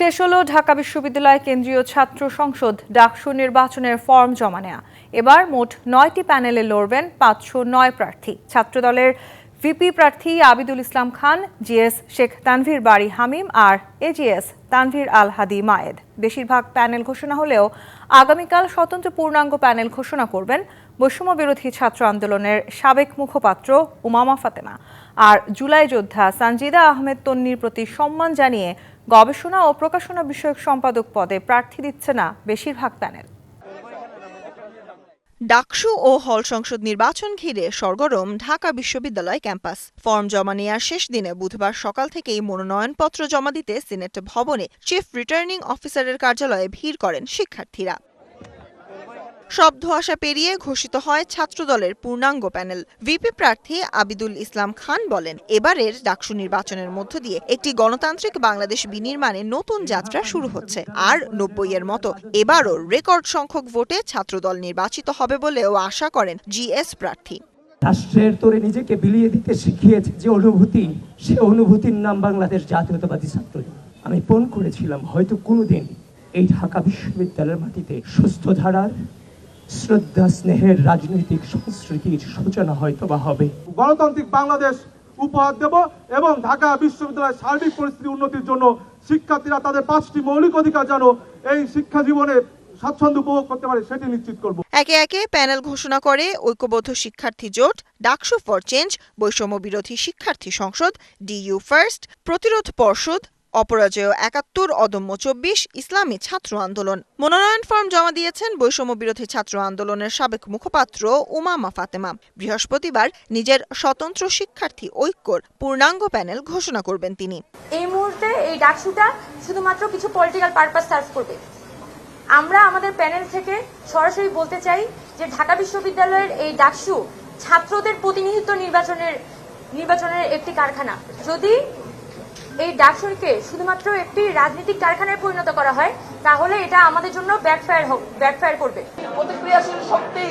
শেষ হলো ঢাকা বিশ্ববিদ্যালয় কেন্দ্রীয় ছাত্র সংসদ ডাকসু নির্বাচনের ফর্ম জমা নেয়া। এবার মোট নয়টি প্যানেলে লড়বেন পাঁচশো নয় প্রার্থী। ছাত্রদলের ভিপি প্রার্থী আবিদুল ইসলাম খান, জিএস শেখ তানভীর বাড়ি হামিম আর এজিএস তানভীর আল হাদি মায়েদ। বেশিরভাগ প্যানেল ঘোষণা হলেও আগামীকাল স্বতন্ত্র পূর্ণাঙ্গ প্যানেল ঘোষণা করবেন বৈষম্য বিরোধী ছাত্র আন্দোলনের সাবেক মুখপাত্র উমামা ফাতেমা। আর জুলাই যোদ্ধা সানজিদা আহমেদ তন্নির প্রতি সম্মান জানিয়ে গবেষণা ও প্রকাশনা বিষয়ক সম্পাদক পদে প্রার্থী দিচ্ছে না বেশিরভাগ প্যানেল। ডাকসু ও হল সংসদ নির্বাচন ঘিরে সরগরম ঢাকা বিশ্ববিদ্যালয় ক্যাম্পাস। ফর্ম জমা নেওয়ার শেষ দিনে বুধবার সকাল থেকেই মনোনয়নপত্র জমা দিতে সিনেট ভবনে চিফ রিটার্নিং অফিসারের কার্যালয়ে ভিড় করেন শিক্ষার্থীরা। সব ধোঁয়াশা পেরিয়ে ঘোষিত হয় ছাত্রদলের পূর্ণাঙ্গ প্যানেল। ভিপি প্রার্থী আবিদুল ইসলাম খান বলেন, এবারের ডাকসু নির্বাচনের মধ্য দিয়ে একটি গণতান্ত্রিক বাংলাদেশ বিনির্মাণে নতুন যাত্রা শুরু হচ্ছে। আর নব্বই এর মতো এবারও রেকর্ড সংখ্যক ভোটে ছাত্রদল নির্বাচিত হবে বলেও আশা করেন জিএস প্রার্থী। রাষ্ট্রের তোরে নিজেকে বিলিয়ে দিতে শিখিয়েছে যে অনুভূতি, সে অনুভূতির নাম বাংলাদেশ জাতীয়তাবাদী ছাত্রলীগ আমি ফোন করেছিলাম হয়তো কোনোদিন এই ঢাকা বিশ্ববিদ্যালয়ের মাটিতে সুস্থ ধারার শ্রদ্ধা স্নেহের রাজনৈতিক সংস্কৃতির সূচনা হয়তো বা হবে। গণতান্ত্রিক বাংলাদেশ উপহার দেব এবং ঢাকা বিশ্ববিদ্যালয়ের সার্বিক পরিস্থিতি উন্নতির জন্য শিক্ষার্থীরা তাদের পাঁচটি মৌলিক অধিকার যেন এই শিক্ষা জীবনে স্বাচ্ছন্দ্য উপভোগ করতে পারে সেটি নিশ্চিত করব। একে একে প্যানেল ঘোষণা করে ঐক্যবদ্ধ শিক্ষার্থী জোট ডাকসু ফর চেঞ্জ বৈষম্য বিরোধী শিক্ষার্থী সংসদ ডিইউ ফার্স্ট প্রতিরোধ পর্ষদ অপরাজয় একাত্তর, অদম্য চব্বিশ, ইসলামী ছাত্র আন্দোলন। মনোনয়ন ফর্ম জমা দিয়েছেন বৈষম্য বিরোধী ছাত্র আন্দোলনের সাবেক মুখপাত্র উমামা ফাতেমা। বৃহস্পতিবার নিজের স্বতন্ত্র শিক্ষার্থী ঐক্যর পূর্ণাঙ্গ প্যানেল ঘোষণা করবেন তিনি। এই মুহূর্তে এই ডাকসুটা শুধুমাত্র কিছু পলিটিক্যাল পারপাস সার্ভ করবে। আমরা আমাদের প্যানেল থেকে সরাসরি বলতে চাই যে ঢাকা বিশ্ববিদ্যালয়ের এই ডাকসু ছাত্রদের প্রতিনিধিত্ব নির্বাচনের নির্বাচনের একটি কারখানা। যদি এই ডাকসুকে শুধুমাত্র একটি রাজনৈতিক কারখানায় পরিণত করা হয় তাহলে এটা আমাদের জন্য ব্যাকফায়ার হোক ব্যাকফায়ার করবে। প্রতিক্রিয়াশীল শক্তি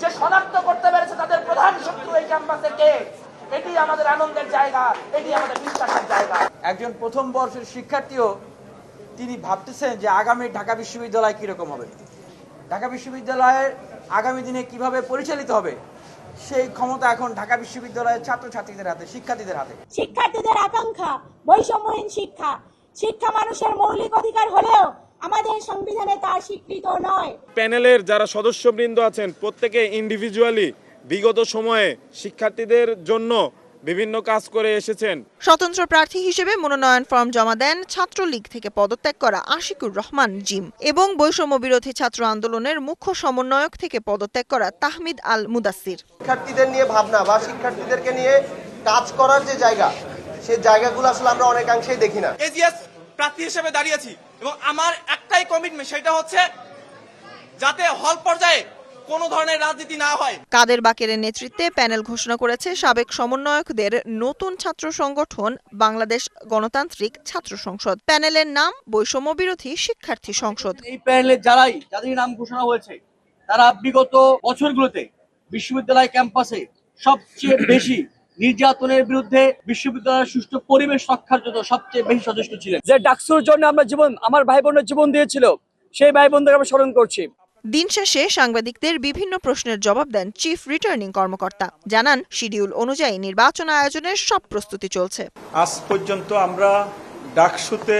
যে শনাক্ত করতে পেরেছে তাদের প্রধান শত্রু এই ক্যাম্পাসে কে এটি আমাদের আনন্দের জায়গা এটি আমাদের বিশ্বাসের জায়গা। একজন প্রথম বর্ষের শিক্ষার্থীও তিনি ভাবতেছেন যে আগামী ঢাকা বিশ্ববিদ্যালয় কীরকম হবে। ঢাকা বিশ্ববিদ্যালয়ের আগামী দিনে কীভাবে পরিচালিত হবে সেই ক্ষমতা এখন ঢাকা বিশ্ববিদ্যালয়ের ছাত্রছাত্রীদের হাতে শিক্ষার্থীদের হাতে। শিক্ষার্থীদের আকাঙ্ক্ষা বৈষম্যহীন শিক্ষা। শিক্ষা মানুষের মৌলিক অধিকার হলেও আমাদের সংবিধানে তা স্বীকৃত নয়। প্যানেলের যারা সদস্যবৃন্দ আছেন প্রত্যেকে ইন্ডিভিজুয়ালি বিগত সময়ে শিক্ষার্থীদের জন্য বিভিন্ন কাজ করে এসেছেন। স্বতন্ত্র প্রার্থী হিসেবে মনোনয়ন ফর্ম জমা দেন ছাত্রলীগ থেকে পদত্যাগ করা আশিকুর রহমান জিম এবং বৈষম্য বিরোধী ছাত্র আন্দোলনের মুখ্য সমন্বয়ক থেকে পদত্যাগ করা তাহমিদ আল মুদাসির শিক্ষার্থীদের নিয়ে ভাবনা বা শিক্ষার্থীদেরকে নিয়ে কাজ করার যে জায়গা সেই জায়গাগুলো আসলে আমরা অনেকাংশেই দেখি না। এজিএস প্রার্থী হিসেবে দাঁড়িয়েছি এবং আমার একটাই কমিটমেন্ট সেটা হচ্ছে যাতে হল পর্যায়ে কোনো ধরনের রাজনীতি না হয়। কাদের বাকেরের নেতৃত্বে প্যানেল ঘোষণা করেছে সাবেক সমন্বয়কদের নতুন ছাত্র সংগঠন বাংলাদেশ গণতান্ত্রিক ছাত্র সংসদ। প্যানেলের নাম বৈষম্য বিরোধী শিক্ষার্থী সংসদ। এই প্যানেলের যারাই যাদের নাম ঘোষণা হয়েছে তারা বিগত বছরগুলোতে বিশ্ববিদ্যালয় ক্যাম্পাসে সবচেয়ে বেশি নির্যাতনের বিরুদ্ধে বিশ্ববিদ্যালয়ের সুষ্ঠু পরিবেশ রক্ষার জন্য সবচেয়ে বেশি সচেষ্ট ছিলেন। যে ডাকসুর জন্য আমরা জীবন আমার ভাই বোনের জীবন দিয়েছিল সেই ভাই বোনদের আমরা স্মরণ করছি। দিন শেষে সাংবাদিকদের বিভিন্ন প্রশ্নের জবাব দেন চিফ রিটার্নিং কর্মকর্তা। জানান, শিডিউল অনুযায়ী নির্বাচন আয়োজনের সব প্রস্তুতি চলছে। আজ পর্যন্ত আমরা ডাকসুতে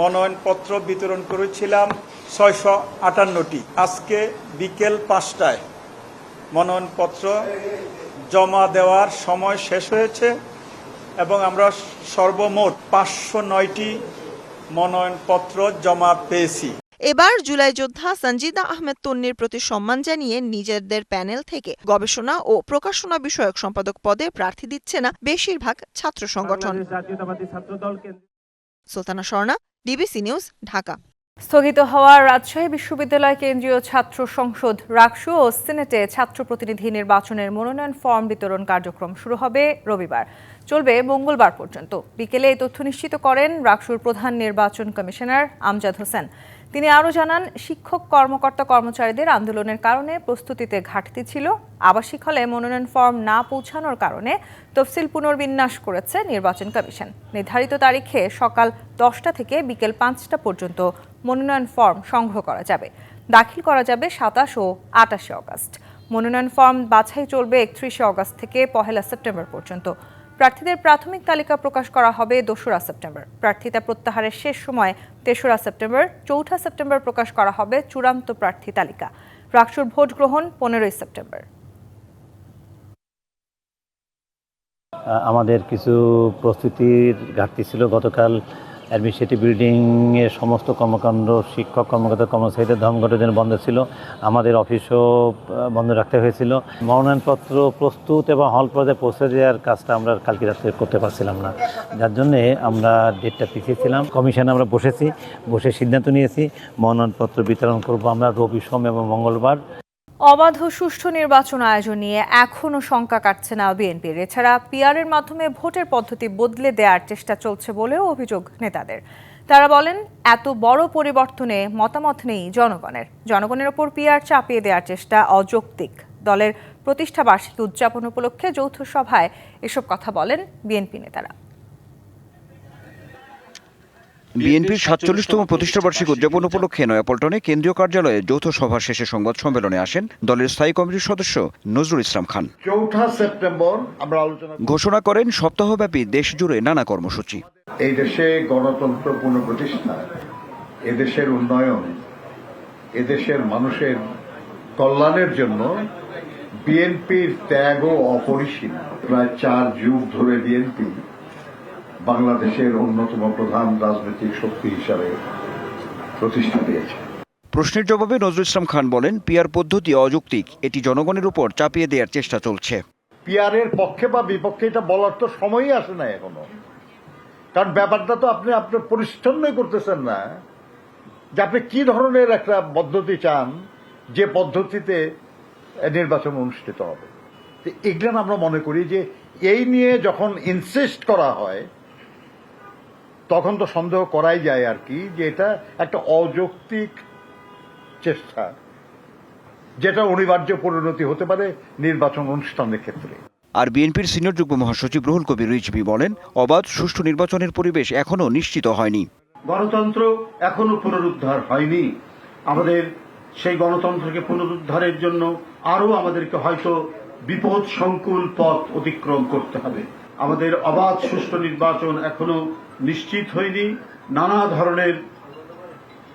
মনোনয়নপত্র বিতরণ করেছিলাম ছয়শো আটান্নটি। আজকে বিকেল পাঁচটায় মনোনয়নপত্র জমা দেওয়ার সময় শেষ হয়েছে এবং আমরা সর্বমোট পাঁচশো নয়টি মনোনয়নপত্র জমা পেয়েছি। এবার জুলাই যোদ্ধা সঞ্জিদা আহমেদ তন্নির প্রতি সম্মান জানিয়ে নিজেদের প্যানেল থেকে গবেষণা ও প্রকাশনা বিষয়ক সম্পাদক পদে প্রার্থী দিচ্ছে না বেশিরভাগ ছাত্র সংগঠন। Sultana Swarna DBC news Dhaka. স্থগিত হওয়া রাজশাহী বিশ্ববিদ্যালয় কেন্দ্রীয় ছাত্র সংসদ রাকসু ও সিনেটে ছাত্র প্রতিনিধি নির্বাচনের মনোনয়ন ফর্ম বিতরণ কার্যক্রম শুরু হবে রবিবার। চলবে মঙ্গলবার পর্যন্ত। বিকেলে এই তথ্য নিশ্চিত করেন রাকসুর প্রধান নির্বাচন কমিশনার আমজাদ হোসেন। তিনি আরও জানান, শিক্ষক, কর্মকর্তা, কর্মচারীদের আন্দোলনের কারণে প্রস্তুতিতে ঘাটতি ছিল। আবাসিক হলে মনোনয়ন ফর্ম না পৌঁছানোর কারণে তফসিল পুনর্বিন্যাস করেছে নির্বাচন কমিশন। নির্ধারিত তারিখে সকাল দশটা থেকে বিকেল পাঁচটা পর্যন্ত মনোনয়ন ফর্ম সংগ্রহ করা যাবে। দাখিল করা যাবে সাতাশ ও আটাশে অগস্ট। মনোনয়ন ফর্ম বাছাই চলবে একত্রিশে অগস্ট থেকে পহেলা সেপ্টেম্বর পর্যন্ত। প্রার্থীদের প্রাথমিক তালিকা প্রকাশ করা হবে দোসরা সেপ্টেম্বর। প্রার্থিতা প্রত্যাহারের শেষ সময় তেসরা সেপ্টেম্বর, চৌঠা সেপ্টেম্বর প্রকাশ করা হবে চূড়ান্ত প্রার্থী তালিকা। রাকসুর ভোট গ্রহণ পনেরোই সেপ্টেম্বর। আমাদের কিছু প্রস্তুতির ঘাটতি ছিল গতকাল। অ্যাডমিনিস্ট্রেটিভ বিল্ডিংয়ের সমস্ত কর্মকাণ্ড, শিক্ষক কর্মকর্তা, কর্মচারীদের ধর্মঘটের জন্য বন্ধ ছিল। আমাদের অফিসও বন্ধ রাখতে হয়েছিল। মনোনয়নপত্র প্রস্তুত এবং হল পর্যায়ে পৌঁছে দেওয়ার কাজটা আমরা কালকে রাত্রে করতে পারছিলাম না। যার জন্যে আমরা ডেটটা পিছিয়েছিলাম। কমিশনে আমরা বসেছি, বসে সিদ্ধান্ত নিয়েছি, মনোনয়নপত্র বিতরণ করব আমরা রবি সোম এবং মঙ্গলবার। অবাধ সুষ্ঠু নির্বাচন আয়োজন নিয়ে এখনও শঙ্কা কাটছে না বিএনপির। এছাড়া পিআরের মাধ্যমে ভোটের পদ্ধতি বদলে দেওয়ার চেষ্টা চলছে বলেও অভিযোগ নেতাদের। তারা বলেন, এত বড় পরিবর্তনে মতামত নেই জনগণের। জনগণের ওপর পিআর চাপিয়ে দেওয়ার চেষ্টা অযৌক্তিক। দলের প্রতিষ্ঠা বার্ষিকী উদযাপন উপলক্ষে যৌথ সভায় এসব কথা বলেন বিএনপি নেতারা। বিএনপির সাতচল্লিশতম প্রতিষ্ঠাবার্ষিকী উদযাপন উপলক্ষে নয়াপল্টনে কেন্দ্রীয় কার্যালয়ে যৌথ সভা শেষে সংবাদ সম্মেলনে আসেন দলের স্থায়ী কমিটির সদস্য নজরুল ইসলাম খান। চৌঠা সেপ্টেম্বর আমরা আলোচনা ঘোষণা করেন সপ্তাহব্যাপী দেশ জুড়ে নানা কর্মসূচি। এই দেশে গণতন্ত্র পুনঃপ্রতিষ্ঠা এদেশের উন্নয়ন এদেশের মানুষের কল্যাণের জন্য বিএনপির ত্যাগ ও অপরিসীম। প্রায় চার যুগ ধরে বিএনপি বাংলাদেশের অন্যতম প্রধান রাজনৈতিক শক্তি হিসাবে প্রতিষ্ঠা পেয়েছে। প্রশ্নের জবাবে নজরুল ইসলাম খান বলেন পিয়ার পদ্ধতি অযৌক্তিক। এটি জনগণের উপর চাপিয়ে দেওয়ার চেষ্টা চলছে। পিয়ারের পক্ষে বা বিপক্ষে এটা বলার তো সময়ই আসে না এখনও। কারণ ব্যাপারটা তো আপনি আপনার পরিচ্ছন্নই করতেছেন না। যে আপনি কি ধরনের একটা পদ্ধতি চান যে পদ্ধতিতে নির্বাচন অনুষ্ঠিত হবে? এগুলো আমরা মনে করি যে এই নিয়ে যখন ইনসিস্ট করা হয় তখন তো সন্দেহ করাই যায় আর কি যে এটা একটা অযৌক্তিক চেষ্টা যেটা অনিবার্য পরিণতি হতে পারে নির্বাচন অনুষ্ঠানের ক্ষেত্রে। আর বিএনপির সিনিয়র যুগ্ম মহাসচিব রুহুল কবির রিজভি বলেন অবাধ সুষ্ঠু নির্বাচনের পরিবেশ এখনও নিশ্চিত হয়নি। গণতন্ত্র এখনও পুনরুদ্ধার হয়নি। আমাদের সেই গণতন্ত্রকে পুনরুদ্ধারের জন্য আরও আমাদেরকে হয়তো বিপদ সংকুল পথ অতিক্রম করতে হবে। আমাদের অবাধ সুষ্ঠু নির্বাচন এখনও নিশ্চিত হয়নি নানা ধরনের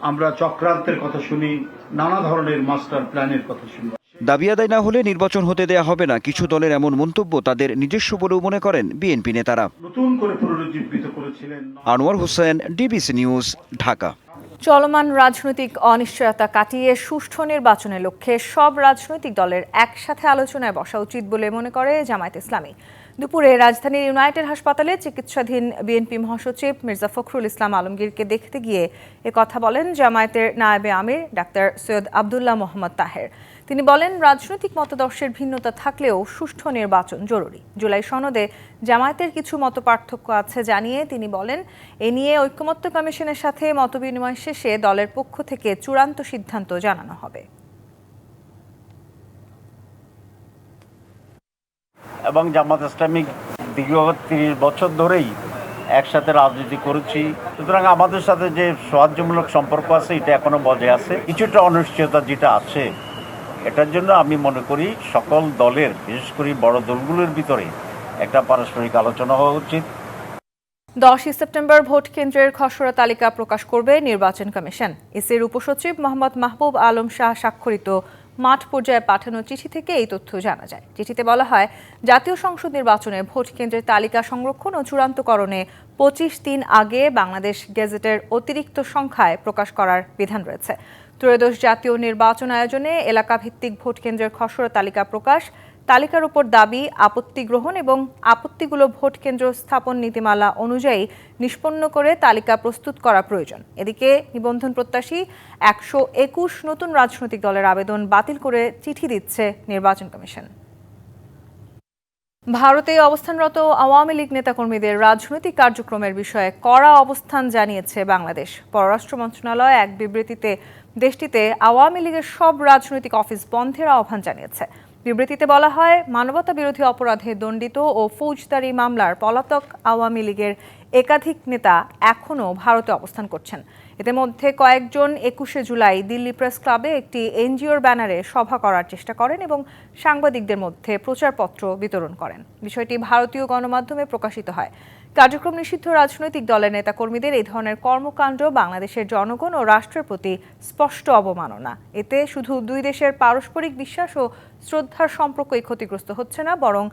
আমরা চক্রান্তের কথা শুনি নানা ধরনের মাস্টার প্ল্যানের কথা শুনি। দাবি আদায় না হলে নির্বাচন হতে দেয়া হবে না কিছু দলের এমন মন্তব্য তাদের নিজস্ব বলেও মনে করেন বিএনপি নেতারা। নতুন করে পুনরুজ্জীবিত করেছিলেন। Anwar Hossain DBC news Dhaka. চলমান রাজনৈতিক অনিশ্চয়তা কাটিয়ে সুষ্ঠু নির্বাচনের লক্ষ্যে সব রাজনৈতিক দলের একসাথে আলোচনায় বসা উচিত বলে মনে করে জামায়াত ইসলামী। দুপুরে রাজধানীর ইউনাইটেড হাসপাতালে চিকিৎসাধীন বিএনপি মহাসচিব মির্জা ফখরুল ইসলাম আলমগীরকে দেখতে গিয়ে এ কথা বলেন জামায়াতের নায়েবে আমির ডাক্তার সৈয়দ আবদুল্লাহ মোহাম্মদ তাহের। তিনি বলেন, রাজনৈতিক মতদর্শের ভিন্নতা থাকলেও সুষ্ঠু নির্বাচন জরুরি। জুলাই সনদে জামায়াতের কিছু মত পার্থক্য আছে জানিয়ে তিনি বলেন, এ নিয়ে ঐক্যমত্য কমিশনের সাথে মতবিনিময় শেষে দলের পক্ষ থেকে চূড়ান্ত সিদ্ধান্ত জানানো হবে। এবং জামাত ইসলামিক বিগত তিরিশ বছর ধরেই একসাথে রাজনীতি করেছি। সুতরাং আমাদের সাথে যে সৌহার্দ্যমূলক সম্পর্ক আছে, এটা এখনও বজায় আছে। কিছুটা অনিশ্চয়তা যেটা আছে, এটার জন্য আমি মনে করি সকল দলের, বিশেষ করে বড় দলগুলোর ভিতরে একটা পারস্পরিক আলোচনা হওয়া উচিত। দশই সেপ্টেম্বর ভোট কেন্দ্রের খসড়া তালিকা প্রকাশ করবে নির্বাচন কমিশন। ইসির উপসচিব মোহাম্মদ মাহবুব আলম শাহ স্বাক্ষরিত মাঠ পর্যায়ে পাঠানো চিঠি থেকে এই তথ্য জানা যায়। চিঠিতে বলা হয়, জাতীয় সংসদ নির্বাচনে ভোট কেন্দ্রের তালিকা সংরক্ষণ ও চূড়ান্তকরণে পঁচিশ দিন আগে বাংলাদেশ গেজেটের অতিরিক্ত সংখ্যায় প্রকাশ করার বিধান রয়েছে। ত্রয়োদশ জাতীয় নির্বাচন আয়োজনে এলাকাভিত্তিক ভোট কেন্দ্রের খসড়া তালিকা প্রকাশ তালিকার উপর দাবি, আপত্তি গ্রহণ এবং আপত্তিগুলো ভোট কেন্দ্র স্থাপন নীতিমালা অনুযায়ী নিষ্পন্ন করে তালিকা প্রস্তুত করা প্রয়োজন। এদিকে নিবন্ধন প্রত্যাশী একশো একুশ নতুন রাজনৈতিক দলের আবেদন বাতিল করে চিঠি দিচ্ছে নির্বাচন কমিশন। ভারতে অবস্থানরত আওয়ামী লীগ নেতাকর্মীদের রাজনৈতিক কার্যক্রমের বিষয়ে কড়া অবস্থান জানিয়েছে বাংলাদেশ। পররাষ্ট্র মন্ত্রণালয় এক বিবৃতিতে দেশটিতে আওয়ামী লীগের সব রাজনৈতিক অফিস বন্ধের আহ্বান জানিয়েছে। বিবৃতিতে বলা হয় মানবতা বিরোধী অপরাধে দণ্ডিত ও ফৌজদারি মামলার পলাতক আওয়ামী লীগের একাধিক নেতা এখনও ভারতে অবস্থান করছেন। এদের মধ্যে কয়েকজন একুশে জুলাই দিল্লি প্রেস ক্লাবে একটি এনজিওর ব্যানারে সভা করার চেষ্টা করেন এবং সাংবাদিকদের মধ্যে প্রচারপত্র বিতরণ করেন। বিষয়টি ভারতীয় গণমাধ্যমে প্রকাশিত হয়। কার্যক্রম নিষিদ্ধ রাজনৈতিক দলের নেতাকর্মীদের এই ধরনের কর্মকাণ্ড বাংলাদেশের জনগণ ও রাষ্ট্রের প্রতি স্পষ্ট অবমাননা। এতে শুধু দুই দেশের পারস্পরিক বিশ্বাস ও শ্রদ্ধার সম্পর্কই ক্ষতিগ্রস্ত হচ্ছে না, বরং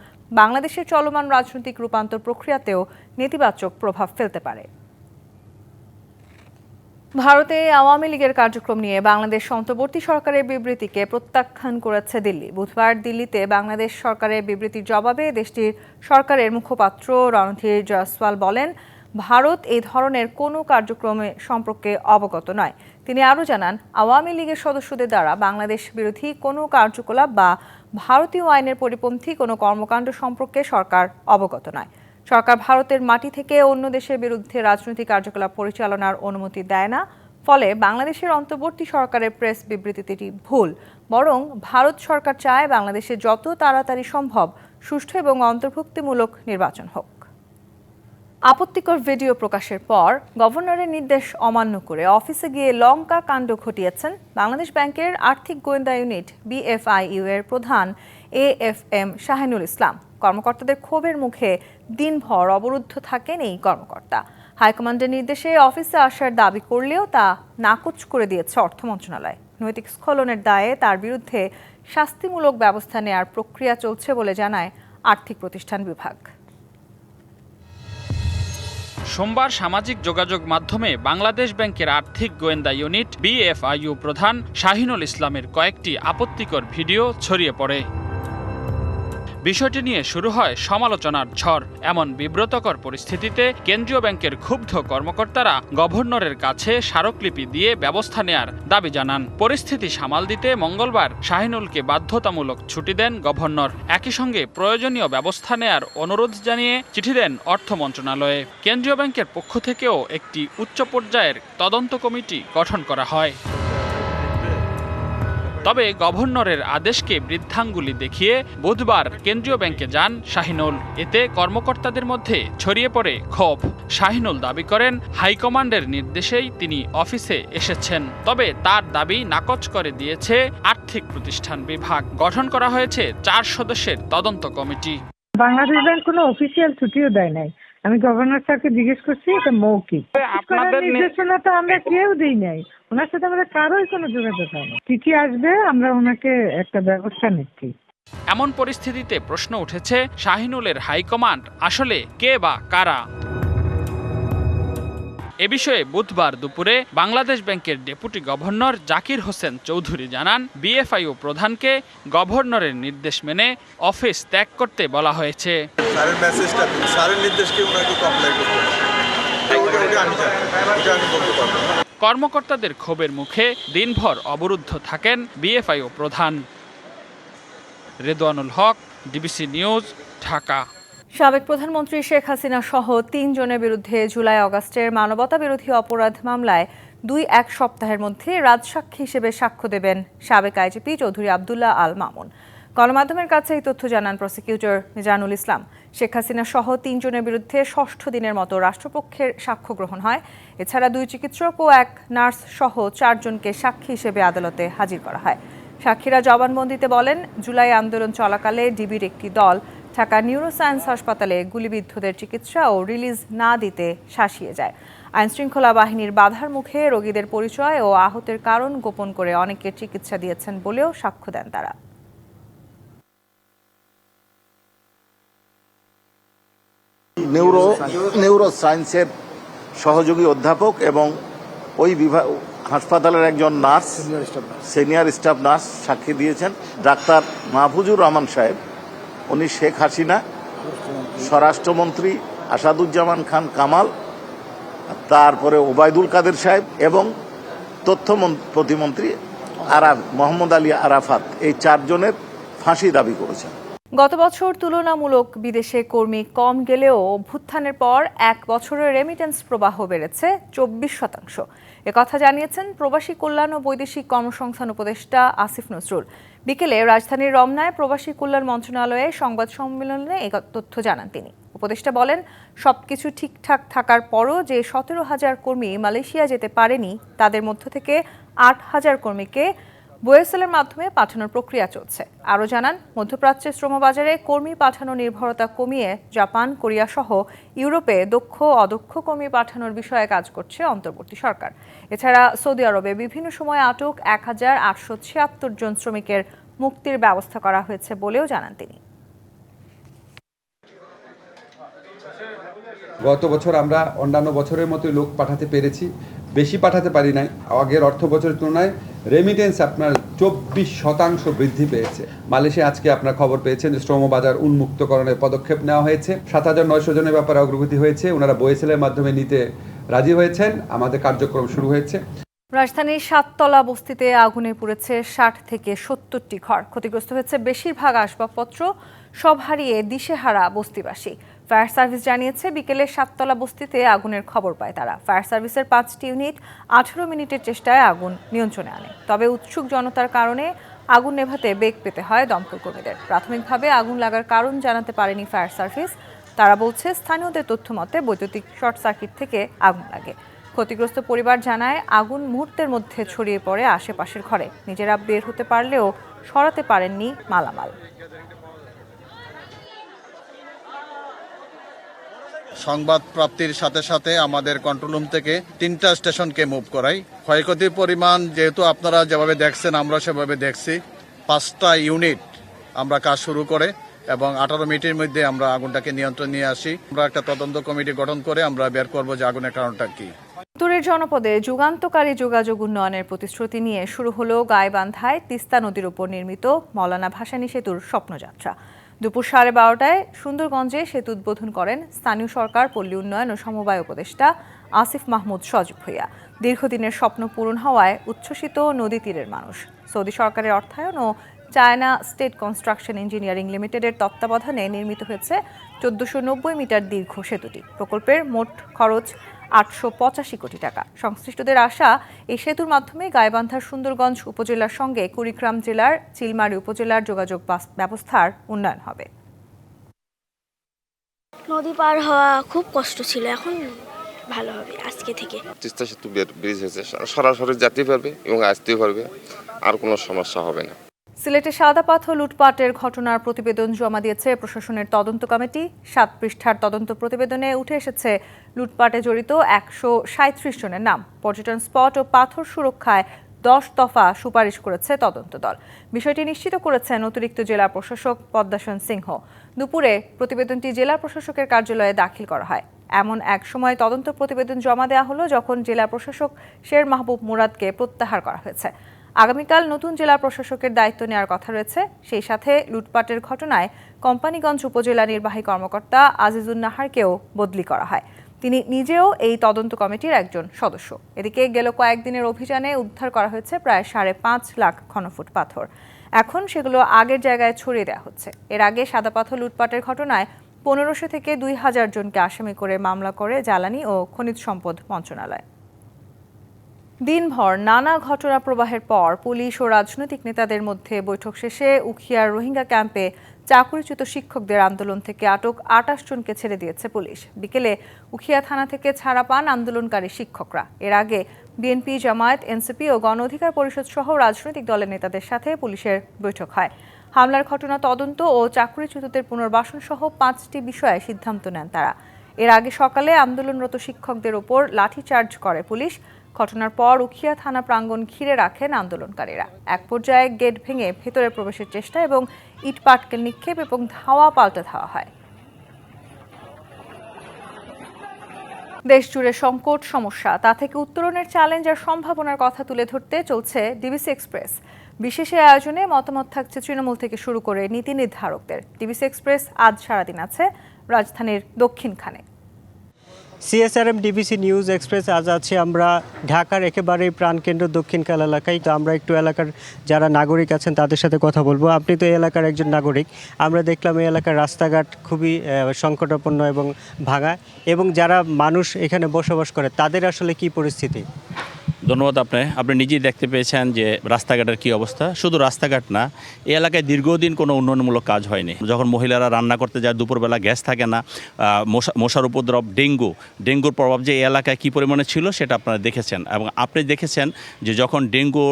বাংলাদেশের চলমান রাজনৈতিক রূপান্তর প্রক্রিয়াতেও নেতিবাচক প্রভাব ফেলতে পারে। ভারতে আওয়ামী লীগের কার্যক্রম নিয়ে বাংলাদেশ অন্তর্বর্তী সরকারের বিবৃতিকে প্রত্যাখ্যান করেছে দিল্লি। বুধবার দিল্লিতে বাংলাদেশ সরকারের বিবৃতির জবাবে দেশটির সরকারের মুখপাত্র রণধীর জয়সওয়াল বলেন, ভারত এই ধরনের কোনো কার্যক্রমে সম্পর্কে অবগত নয়। তিনি আরও জানান, আওয়ামী লীগের সদস্যদের দ্বারা বাংলাদেশ বিরোধী কোনো কার্যকলাপ বা ভারতীয় আইনের পরিপন্থী কোনো কর্মকাণ্ড সম্পর্কে সরকার অবগত নয়। সরকার ভারতের মাটি থেকে অন্য দেশের বিরুদ্ধে রাজনৈতিক কার্যকলাপ পরিচালনার অনুমতি দেয় না। ফলে বাংলাদেশের অন্তর্বর্তী সরকারের প্রেস বিবৃতিটি ভুল। বরং ভারত সরকার চায় বাংলাদেশে যত তাড়াতাড়ি সম্ভব সুষ্ঠু এবং অন্তর্ভুক্তিমূলক নির্বাচন হোক। আপত্তিকর ভিডিও প্রকাশের পর গভর্নরের নির্দেশ অমান্য করে অফিসে গিয়ে লঙ্কা কাণ্ড ঘটিয়েছেন বাংলাদেশ ব্যাংকের আর্থিক গোয়েন্দা ইউনিট বিএফআইইউ এর প্রধান A F M Shahinul Islam. কর্মকর্তাদের ক্ষোভের মুখে দিনভর অবরুদ্ধ থাকেন এই কর্মকর্তা। হাইকমান্ডের নির্দেশে অফিসে আসার দাবি করলেও তা নাকচ করে দিয়েছে অর্থ মন্ত্রণালয়। নৈতিক স্খলনের দায়ে তার বিরুদ্ধে শাস্তিমূলক ব্যবস্থা নেয়ার প্রক্রিয়া চলছে বলে জানায় আর্থিক প্রতিষ্ঠান বিভাগ। সোমবার সামাজিক যোগাযোগ মাধ্যমে বাংলাদেশ ব্যাংকের আর্থিক গোয়েন্দা ইউনিট বিএফআইইউ প্রধান শাহিনুল ইসলামের কয়েকটি আপত্তিকর ভিডিও ছড়িয়ে পড়ে। বিষয়টি নিয়ে শুরু হয় সমালোচনার ঝড়। এমন বিব্রতকর পরিস্থিতিতে কেন্দ্রীয় ব্যাংকের ক্ষুব্ধ কর্মকর্তারা গভর্নরের কাছে স্মারকলিপি দিয়ে ব্যবস্থা নেয়ার দাবি জানান। পরিস্থিতি সামাল দিতে মঙ্গলবার শাহিনুলকে বাধ্যতামূলক ছুটি দেন গভর্নর। একই সঙ্গে প্রয়োজনীয় ব্যবস্থা নেয়ার অনুরোধ জানিয়ে চিঠি দেন অর্থ মন্ত্রণালয়ে। কেন্দ্রীয় ব্যাংকের পক্ষ থেকেও একটি উচ্চ পর্যায়ের তদন্ত কমিটি গঠন করা হয়। তবে গভর্নরের আদেশকে বৃদ্ধাঙ্গুলি দেখিয়ে বুধবার কেন্দ্রীয় ব্যাংকে যান শাহিনুল। এতে কর্মকর্তাদের মধ্যে ছড়িয়ে পড়ে ক্ষোভ। শাহিনুল দাবি করেন হাইকমান্ডের নির্দেশেই তিনি অফিসে এসেছেন। তবে তার দাবি নাকচ করে দিয়েছে আর্থিক প্রতিষ্ঠান বিভাগ। গঠন করা হয়েছে চার সদস্যের তদন্ত কমিটি। বাংলাদেশ ব্যাংক কোনো অফিসিয়াল ছুটিও দেয় নাই। আমি গভর্নর স্যারকে জিজ্ঞেস করছি এটা মৌখিক। আপনাদের নির্দেশনা তো আমরা কেউ দিই নাই। ওনার সাথে আমাদের কারোই কোনো যোগাযোগ হয়নি চিঠি আসবে আমরা ওনাকে একটা ব্যবস্থা নিচ্ছি এমন পরিস্থিতিতে প্রশ্ন উঠেছে শাহিনুলের হাইকমান্ড আসলে কে বা কারা এ বিষয়ে বুধবার দুপুরে বাংলাদেশ ব্যাংকের ডেপুটি গভর্নর জাকির হোসেন চৌধুরী জানান বিএফআইও প্রধানকে গভর্নরের নির্দেশ মেনে অফিস ত্যাগ করতে বলা হয়েছে স্যারের মেসেজটা স্যারের নির্দেশকে ওনাকে কমপ্লাই করতে হবে। ওটা ওটা আমি জানি আমি বলতে পারব না। কর্মকর্তাদের ক্ষোভের মুখে দিনভর অবরুদ্ধ থাকেন বিএফআইও প্রধান। Redwanul Haque, DBC news, Dhaka. সাবেক প্রধানমন্ত্রী শেখ হাসিনা সহ তিনজনের বিরুদ্ধে জুলাই আগস্টের মানবতা বিরোধী অপরাধ মামলায় দুই এক সপ্তাহের মধ্যে রাজসাক্ষী হিসেবে সাক্ষ্য দেবেন সাবেক আইজিপি চৌধুরী আবদুল্লাহ আল মামুন। গণমাধ্যমের কাছে এই তথ্য জানান প্রসিকিউটর মিজানুল ইসলাম। শেখ হাসিনা সহ তিনজনের বিরুদ্ধে ষষ্ঠ দিনের মতো রাষ্ট্রপক্ষের সাক্ষ্য গ্রহণ হয়। এছাড়া দুই চিকিৎসক ও এক নার্স সহ চারজনকে সাক্ষী হিসেবে আদালতে হাজির করা হয়। সাক্ষীরা জবানবন্দিতে বলেন, জুলাই আন্দোলন চলাকালে ডিবির একটি দল ঢাকা নিউরোসায়েন্স হাসপাতালে গুলিবিদ্ধদের চিকিৎসা ও রিলিজ না দিতে শাসিয়ে যায়। আইনশৃঙ্খলা বাহিনীর বাধার মুখে রোগীদের পরিচয় ও আহতের কারণ গোপন করে অনেকের চিকিৎসা দিয়েছেন বলেও সাক্ষ্য দেন তারা। নিউরো নিউরো সায়েন্সের সহযোগী অধ্যাপক এবং ওই বিভাগ হাসপাতালের একজন নার্স সিনিয়র স্টাফ নার্স সাক্ষী দিয়েছেন। ডাক্তার মাহফুজুর রহমান সাহেব উনি শেখ হাসিনা স্বরাষ্ট্রমন্ত্রী আসাদুজ্জামান খান কামাল তারপরে ওবায়দুল কাদের সাহেব এবং তথ্য মন- প্রতিমন্ত্রী আরাফ মোহাম্মদ আলী আরাফাত এই চারজনের ফাঁসি দাবি করেছেন। গত বছর তুলনামূলক বিদেশে কর্মী কম গেলেও অভ্যুত্থানের পর এক বছরের রেমিটেন্স প্রবাহ বেড়েছে চব্বিশ শতাংশ। একথা জানিয়েছেন প্রবাসী কল্যাণ ও বৈদেশিক কর্মসংস্থান উপদেষ্টা আসিফ নজরুল। বিকেলে রাজধানীর রমনায় প্রবাসী কল্যাণ মন্ত্রণালয়ে সংবাদ সম্মেলনে এ তথ্য জানান তিনি। উপদেষ্টা বলেন, সবকিছু ঠিকঠাক থাকার পরও যে সতেরো হাজার কর্মী মালয়েশিয়া যেতে পারেনি, তাদের মধ্য থেকে আট হাজার কর্মীকে বোয়েসেলের মাধ্যমে পাঠানোর প্রক্রিয়া চলছে। আরও জানান মধ্যপ্রাচ্যের শ্রমবাজারে কর্মী পাঠানো নির্ভরতা কমিয়ে জাপান, কোরিয়া সহ ইউরোপে দক্ষ অদক্ষ কর্মী পাঠানোর বিষয়ে কাজ করছে অন্তর্বর্তী সরকার। এছাড়া সৌদি আরবে বিভিন্ন সময় আটক এক হাজার আটশো ছিয়াত্তর জন শ্রমিকের মুক্তির ব্যবস্থা করা হয়েছে বলেও জানান তিনি। গত বছর আমরা অন্যান্য বছরের মতোই লোক পাঠাতে পেরেছি। বেশি পাঠাতে পারি নাই। আগের অর্থ বছরের তুলনায় রেমিটেন্স আপনার চব্বিশ শতাংশ বৃদ্ধি পেয়েছে। মালয়েশিয়া আজকে আপনার খবর পেয়েছেন যে শ্রমবাজার উন্মুক্তকরণের পদক্ষেপ নেওয়া হয়েছে। সাত হাজার নয়শো জনের ব্যাপারে অগ্রগতি হয়েছে। ওনারা বয়েসেলের মাধ্যমে নিতে রাজি হয়েছেন। আমাদের কার্যক্রম শুরু হয়েছে। রাজধানীর সাততলা বস্তিতে আগুনে পুড়েছে ষাট থেকে সত্তরটি ঘর। ক্ষতিগ্রস্ত হয়েছে বেশিরভাগ আসবাবপত্র। সব হারিয়ে দিশেহারা বস্তিবাসী। ফায়ার সার্ভিস জানিয়েছে, বিকেলে সাততলা বস্তিতে আগুনের খবর পায় তারা। ফায়ার সার্ভিসের পাঁচটি ইউনিট আঠারো মিনিটের চেষ্টায় আগুন নিয়ন্ত্রণে আনে। তবে উৎসুক জনতার কারণে আগুন নেভাতে বেগ পেতে হয় দমকল কর্মীদের। প্রাথমিকভাবে আগুন লাগার কারণ জানাতে পারেনি ফায়ার সার্ভিস। তারা বলছে, স্থানীয়দের তথ্য মতে বৈদ্যুতিক শর্ট সার্কিট থেকে আগুন লাগে। ক্ষতিগ্রস্ত পরিবার জানায়, আগুন মুহূর্তের মধ্যে ছড়িয়ে পড়ে আশেপাশের ঘরে। নিজেরা বের হতে পারলেও সরাতে পারেননি মালামাল। সংবাদ প্রাপ্তির সাথে সাথে আমাদের কন্ট্রোল রুম থেকে তিনটা স্টেশনকে মুভ করাই। ক্ষয়ক্ষতির পরিমাণ যেহেতু আপনারা যেভাবে দেখছেন, আমরা সেভাবে দেখছি। পাঁচটা ইউনিট আমরা কাজ শুরু করে এবং আঠারো মিনিটের মধ্যে আমরা আগুনটাকে নিয়ন্ত্রণ নিয়ে আসি। আমরা একটা তদন্ত কমিটি গঠন করে আমরা বের করব যে আগুনের কারণটা কি। উত্তরের জনপদে যুগান্তকারী যোগাযোগ উন্নয়নের প্রতিশ্রুতি নিয়ে শুরু হলো গাইবান্ধায় তিস্তা নদীর উপর নির্মিত মৌলানা ভাসানী সেতুর স্বপ্নযাত্রা। দুপুর সাড়ে বারোটায় সুন্দরগঞ্জে সেতু উদ্বোধন করেন স্থানীয় সরকার, পল্লী উন্নয়ন ও সমবায় উপদেষ্টা আসিফ মাহমুদ সজীব ভুইয়া। দীর্ঘদিনের স্বপ্ন পূরণ হওয়ায় উচ্ছ্বসিত নদী তীরের মানুষ। সৌদি সরকারের অর্থায়ন ও চায়না স্টেট কনস্ট্রাকশন ইঞ্জিনিয়ারিং লিমিটেডের তত্ত্বাবধানে নির্মিত হয়েছে চোদ্দশো মিটার দীর্ঘ সেতুটি। প্রকল্পের মোট খরচ আটশো পঁচাশি কোটি টাকা। সংশ্লিষ্টদের আশা এই সেতুর মাধ্যমে গাইবান্ধার সুন্দরগঞ্জ উপজেলার সঙ্গে কুড়িগ্রাম জেলার চিলমারি উপজেলার যোগাযোগ ব্যবস্থার উন্নয়ন হবে। নদী পার হওয়া খুব কষ্ট ছিল এখন ভালো হবে আজকে থেকে। তিস্তা সেতু বের- ব্রিজ হয়েছে সরাসরি যেতে পারবে এবং আসতেও পারবে আর কোনো সমস্যা হবে না। সিলেটে সাদা পাথর লুটপাটের ঘটনার প্রতিবেদন জমা দিয়েছে প্রশাসনের তদন্ত কমিটি। সাত পৃষ্ঠার তদন্ত প্রতিবেদনে উঠে এসেছে লুটপাটে জড়িত একশো সাঁত্রিশ জনের নাম। পর্যটন স্পট ও পাথর সুরক্ষায় দশ দফা সুপারিশ করেছে তদন্ত দল। বিষয়টি নিশ্চিত করেছেন অতিরিক্ত জেলা প্রশাসক পদ্মাসন সিংহ। দুপুরে প্রতিবেদনটি জেলা প্রশাসকের কার্যালয়ে দাখিল করা হয়। এমন এক সময় তদন্ত প্রতিবেদন জমা দেওয়া হলো যখন জেলা প্রশাসক শের মাহবুব মুরাদকে প্রত্যাহার করা হয়েছে। আগামীকাল নতুন জেলা প্রশাসকের দায়িত্ব নেওয়ার কথা রয়েছে। সেই সাথে লুটপাটের ঘটনায় কোম্পানিগঞ্জ উপজেলা নির্বাহী কর্মকর্তা আজিজুন নাহারকেও বদলি করা হয়। তিনি নিজেও এই তদন্ত কমিটির একজন সদস্য। এদিকে গেল কয়েকদিনের অভিযানে উদ্ধার করা হয়েছে প্রায় সাড়ে পাঁচ লাখ ঘনফুট পাথর। এখন সেগুলো আগের জায়গায় ছড়িয়ে দেওয়া হচ্ছে। এর আগে সাদা পাথর লুটপাটের ঘটনায় পনেরোশো থেকে দুই হাজার জনকে আসামি করে মামলা করে জ্বালানি ও খনিজ সম্পদ মন্ত্রণালয়। দিনভর নানা ঘটনা প্রবাহের পর পুলিশ ও রাজনৈতিক নেতাদের মধ্যে বৈঠক শেষে উখিয়ার রোহিঙ্গা ক্যাম্পে চাকুরিচ্যুত শিক্ষকদের আন্দোলন থেকে আটক আটাশ জনকে ছেড়ে দিয়েছে পুলিশ। বিকেলে উখিয়া থানা থেকে ছাড়া পান আন্দোলনকারী শিক্ষকরা। এর আগে বিএনপি, জামায়াত, এনসিপি ও গণ অধিকার পরিষদ সহ রাজনৈতিক দলের নেতাদের সাথে পুলিশের বৈঠক হয়। হামলার ঘটনা তদন্ত ও চাকুরিচ্যুতদের পুনর্বাসন সহ পাঁচটি বিষয়ে সিদ্ধান্ত নেন তারা। এর আগে সকালে আন্দোলনরত শিক্ষকদের ওপর লাঠিচার্জ করে পুলিশ। ঘটনার পর উখিয়া থানা প্রাঙ্গণ ঘিরে রাখেন আন্দোলনকারীরা। এক পর্যায়ে গেট ভেঙে ভেতরে প্রবেশের চেষ্টা এবং ইট পাটকেল নিক্ষেপ এবং ধাওয়া পাল্টে ধাওয়া হয়। দেশ জুড়ে সংকট, সমস্যা, তা থেকে উত্তরণের চ্যালেঞ্জ আর সম্ভাবনার কথা তুলে ধরতে চলছে ডিবিসি এক্সপ্রেস বিশেষ এই আয়োজনে মতামত থাকছে তৃণমূল থেকে শুরু করে নীতি নির্ধারকদের। ডিবিসি এক্সপ্রেস আজ সারাদিন আছে, রাজধানীর দক্ষিণখানে। সিএসআরএম ডিবিসি নিউজ এক্সপ্রেস আজ আছি আমরা ঢাকার একেবারেই প্রাণকেন্দ্র দক্ষিণকাল এলাকায়। তো আমরা একটু এলাকার যারা নাগরিক আছেন, তাদের সাথে কথা বলব। আপনি তো এই এলাকার একজন নাগরিক। আমরা দেখলাম এই এলাকার রাস্তাঘাট খুবই সংকটাপন্ন এবং ভাঙা। এবং যারা মানুষ এখানে বসবাস করে, তাদের আসলে কি পরিস্থিতি? ধন্যবাদ আপনি। আপনি নিজেই দেখতে পেয়েছেন যে রাস্তাঘাটের কি অবস্থা। শুধু রাস্তাঘাট না, এই এলাকায় দীর্ঘদিন কোনো উন্নয়নমূলক কাজ হয়নি। যখন মহিলারা রান্না করতে যায়, দুপুরবেলা গ্যাস থাকে না মশা, মশার উপদ্রব, ডেঙ্গু, ডেঙ্গুর প্রভাব যে এই এলাকায় কী পরিমাণে ছিল সেটা আপনারা দেখেছেন। এবং আপনি দেখেছেন যে যখন ডেঙ্গু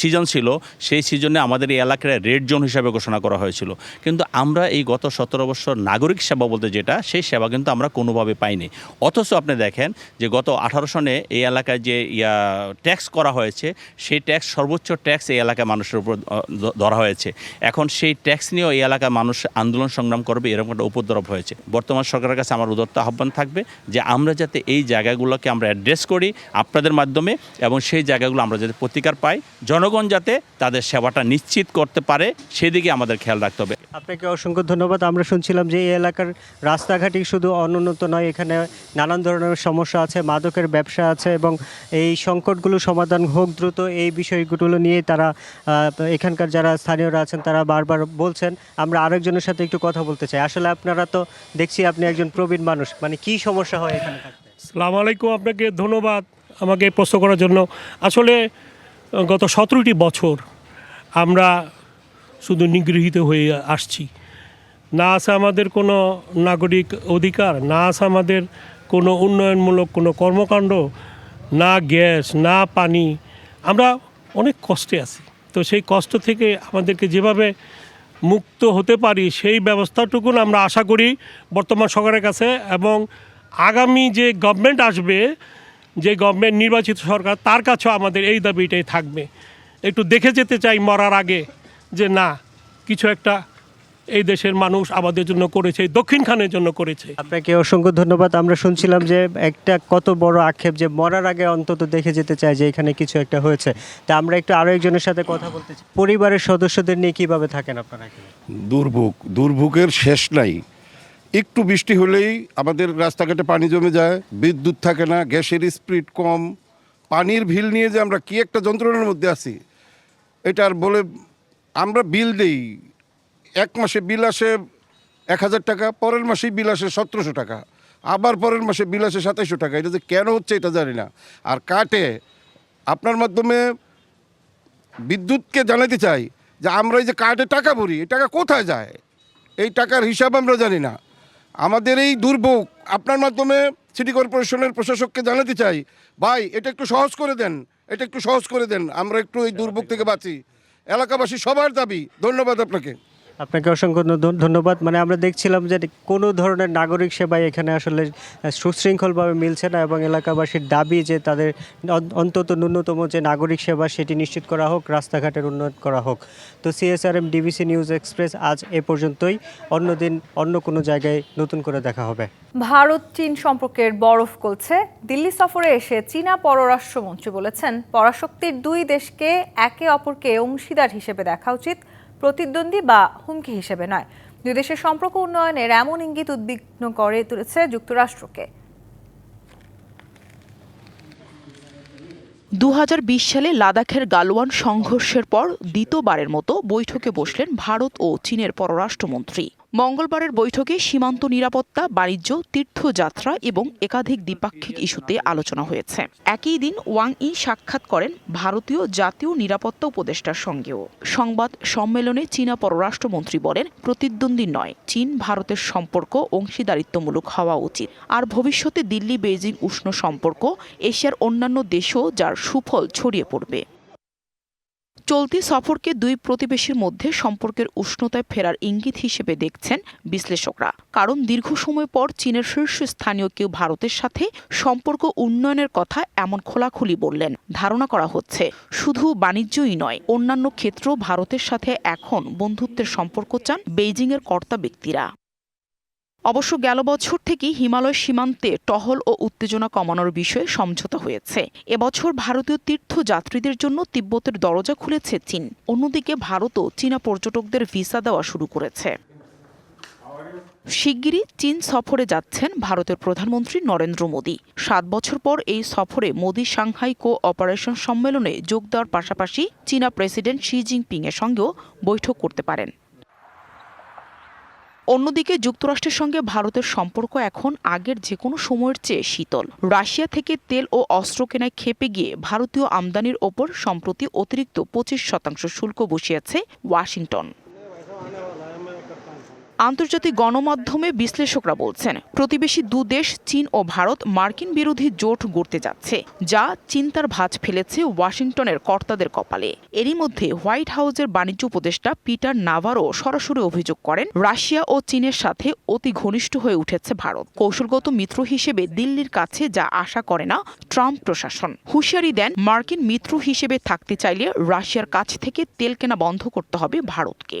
সিজন ছিল, সেই সিজনে আমাদের এই এলাকায় রেড জোন হিসাবে ঘোষণা করা হয়েছিল। কিন্তু আমরা এই গত সতেরো বছর নাগরিক সেবা বলতে যেটা, সেই সেবা কিন্তু আমরা কোনোভাবে পাইনি। অথচ আপনি দেখেন যে গত আঠারো সনে এই এলাকায় যে ইয়া ট্যাক্স করা হয়েছে, সেই ট্যাক্স, সর্বোচ্চ ট্যাক্স এই এলাকার মানুষের উপর ধরা হয়েছে। এখন সেই ট্যাক্স নিয়েও এই এলাকার মানুষ আন্দোলন সংগ্রাম করবে, এরকম একটা উপদ্রব হয়েছে। বর্তমান সরকারের কাছে আমার উদত্ত আহ্বান থাকবে যে আমরা যাতে এই জায়গাগুলোকে আমরা অ্যাড্রেস করি আপনাদের মাধ্যমে এবং সেই জায়গাগুলো আমরা যাতে প্রতিকার পাই, জনগণ যাতে তাদের সেবাটা নিশ্চিত করতে পারে, সেদিকে আমাদের খেয়াল রাখতে হবে। আপনাকে অসংখ্য ধন্যবাদ। আমরা শুনছিলাম যে এই এলাকার রাস্তাঘাটই শুধু অনুন্নত নয়, এখানে নানান ধরনের সমস্যা আছে, মাদকের ব্যবসা আছে এবং এই সংকটগুলো সমাধান হোক দ্রুত এই বিষয়গুলো নিয়ে তারা এখানকার যারা স্থানীয়রা আছেন তারা বারবার বলছেন। আমরা আরেকজনের সাথে একটু কথা বলতে চাই। আসলে আপনারা তো দেখছি আপনি একজন প্রবীণ মানুষ। মানে কি সমস্যা হয় এখানে সালাম আলাইকুম, আপনাকে ধন্যবাদ আমাকে প্রশ্ন করার জন্য। আসলে, গত সতেরোটি বছর আমরা শুধু নিগৃহীত হয়ে আসছি। না আছে আমাদের কোনো নাগরিক অধিকার, না আছে আমাদের কোনো উন্নয়নমূলক কোনো কর্মকাণ্ড না গ্যাস, না পানি, আমরা অনেক কষ্টে আছি। তো সেই কষ্ট থেকে আমাদেরকে যেভাবে মুক্ত হতে পারি, সেই ব্যবস্থাটুকুন আমরা আশা করি বর্তমান সরকারের কাছে এবং আগামী যে গভর্নমেন্ট আসবে, যে গভর্নমেন্ট নির্বাচিত সরকার, তার কাছেও আমাদের এই দাবিটাই থাকবে। একটু দেখে যেতে চাই মরার আগে যে না, কিছু একটা এই দেশের মানুষ আমাদের জন্য করেছে এই দক্ষিণখানের জন্য করেছে। আপনাকে অসংখ্য ধন্যবাদ। আমরা শুনছিলাম যে একটা কত বড় আক্ষেপ যে মরার আগে অন্তত দেখে যেতে চাই যে এখানে কিছু একটা হয়েছে। তা আমরা একটু আরও একজনের সাথে কথা বলতে চাই। পরিবারের সদস্যদের নিয়ে কীভাবে থাকেন আপনারা এখানে? দুর্ভোগ দুর্ভোগের শেষ নাই। একটু বৃষ্টি হলেই আমাদের রাস্তাঘাটে পানি জমে যায় বিদ্যুৎ থাকে না গ্যাসের স্পিড কম। পানির ভিল নিয়ে যে আমরা কি একটা যন্ত্রণার মধ্যে আছি এটা আর বলে আমরা বিল দেই। এক মাসে বিল আসে এক হাজার টাকা, পরের মাসেই বিল আসে সতেরোশো টাকা। আবার পরের মাসে বিল আসে টাকা। এটা যে কেন হচ্ছে এটা জানি না। আর কাটে, আপনার মাধ্যমে বিদ্যুৎকে জানাতে চাই যে আমরা এই যে কার্ডে টাকা ভরি, এই টাকা কোথায় যায়? এই টাকার হিসাব আমরা জানি না। আমাদের এই দুর্ভোগ, আপনার মাধ্যমে সিটি কর্পোরেশনের প্রশাসককে জানাতে চাই, ভাই, এটা একটু সহজ করে দেন, এটা একটু সহজ করে দেন, আমরা একটু এই দুর্ভোগ থেকে বাঁচি। এলাকাবাসী সবার দাবি, ধন্যবাদ আপনাকে। আপনাকে অসংখ্য ধন্যবাদ। মানে আমরা দেখছিলাম যে কোনো ধরনের নাগরিক সেবাই এখানে আসলে সুশৃঙ্খলভাবে মিলছে না এবং এলাকাবাসীর দাবি যে তাদের অন্তত ন্যূনতম যে নাগরিক সেবা সেটি নিশ্চিত করা হোক, রাস্তাঘাটের উন্নয়ন করা হোক। তো সিএসআরএম ডিবিসি নিউজ এক্সপ্রেস আজ এ পর্যন্তই। অন্যদিন অন্য কোনো জায়গায় নতুন করে দেখা হবে। ভারত চীন সম্পর্কের বরফ গলছে। দিল্লি সফরে এসে চীনা পররাষ্ট্রমন্ত্রী বলেছেন, পরাশক্তির দুই দেশকে একে অপরকে অংশীদার হিসেবে দেখা উচিত। প্রতিদ্বন্দ্বী বা হুমকি হিসেবে নয়। দুই দেশের সম্পর্ক উন্নয়নের এমন ইঙ্গিত উদ্বিগ্ন করে তুলেছে যুক্তরাষ্ট্রকে। দু হাজার বিশ সালে লাদাখের গালওয়ান সংঘর্ষের পর দ্বিতীয়বারের মতো বৈঠকে বসলেন ভারত ও চীনের পররাষ্ট্রমন্ত্রী। মঙ্গলবারের বৈঠকে সীমান্ত নিরাপত্তা, বাণিজ্য, তীর্থযাত্রা এবং একাধিক দ্বিপাক্ষিক ইস্যুতে আলোচনা হয়েছে। একই দিন ওয়াং ই সাক্ষাৎ করেন ভারতীয় জাতীয় নিরাপত্তা উপদেষ্টার সঙ্গেও। সংবাদ সম্মেলনে চীনা পররাষ্ট্রমন্ত্রী বলেন, প্রতিদ্বন্দ্বী নয়, চীন ভারতের সম্পর্ক অংশীদারিত্বমূলক হওয়া উচিত। আর ভবিষ্যতে দিল্লি বেইজিং উষ্ণ সম্পর্ক, এশিয়ার অন্যান্য দেশও যার সুফল ছড়িয়ে পড়বে। চলতি সফরকে দুই প্রতিবেশীর মধ্যে সম্পর্কের উষ্ণতায় ফেরার ইঙ্গিত হিসেবে দেখছেন বিশ্লেষকরা। কারণ দীর্ঘ সময় পর চীনের শীর্ষস্থানীয় কেউ ভারতের সাথে সম্পর্ক উন্নয়নের কথা এমন খোলাখুলি বললেন। ধারণা করা হচ্ছে, শুধু বাণিজ্যই নয়, অন্যান্য ক্ষেত্রেও ভারতের সাথে এখন বন্ধুত্বের সম্পর্ক চান বেইজিংয়ের কর্তা ব্যক্তিরা। অবশ্য গেল বছর থেকেই হিমালয় সীমান্তে টহল ও উত্তেজনা কমানোর বিষয়ে সমঝোতা হয়েছে। এবছর ভারতীয় তীর্থযাত্রীদের জন্য তিব্বতের দরজা খুলেছে চীন। অন্যদিকে ভারতও চীনা পর্যটকদের ভিসা দেওয়া শুরু করেছে। শিগগিরই চীন সফরে যাচ্ছেন ভারতের প্রধানমন্ত্রী নরেন্দ্র মোদী। সাত বছর পর এই সফরে মোদী সাংহাই কো অপারেশন সম্মেলনে যোগ দেওয়ার পাশাপাশি চীনা প্রেসিডেন্ট শি জিনপিং এর সঙ্গেও বৈঠক করতে পারেন। অন্যদিকে যুক্তরাষ্ট্রের সঙ্গে ভারতের সম্পর্ক এখন আগের যে কোনো সময়ের চেয়ে শীতল। রাশিয়া থেকে তেল ও অস্ত্র কেনায় খেপে গিয়ে ভারতীয় আমদানির ওপর সম্প্রতি অতিরিক্ত পঁচিশ শতাংশ শুল্ক বসিয়েছে ওয়াশিংটন। আন্তর্জাতিক গণমাধ্যমে বিশ্লেষকরা বলছেন, প্রতিবেশী দু দেশ, চীন ও ভারত মার্কিন বিরোধী জোট গড়তে যাচ্ছে, যা চিন্তার ভাঁজ ফেলেছে ওয়াশিংটনের কর্তাদের কপালে। এরই মধ্যে হোয়াইট হাউসের বাণিজ্য উপদেষ্টা পিটার নাভারও সরাসরি অভিযোগ করেন, রাশিয়া ও চীনের সাথে অতি ঘনিষ্ঠ হয়ে উঠেছে ভারত। কৌশলগত মিত্র হিসেবে দিল্লির কাছে যা আশা করে না, ট্রাম্প প্রশাসন। হুঁশিয়ারি দেন, মার্কিন মিত্র হিসেবে থাকতে চাইলে রাশিয়ার কাছ থেকে তেল কেনা বন্ধ করতে হবে ভারতকে।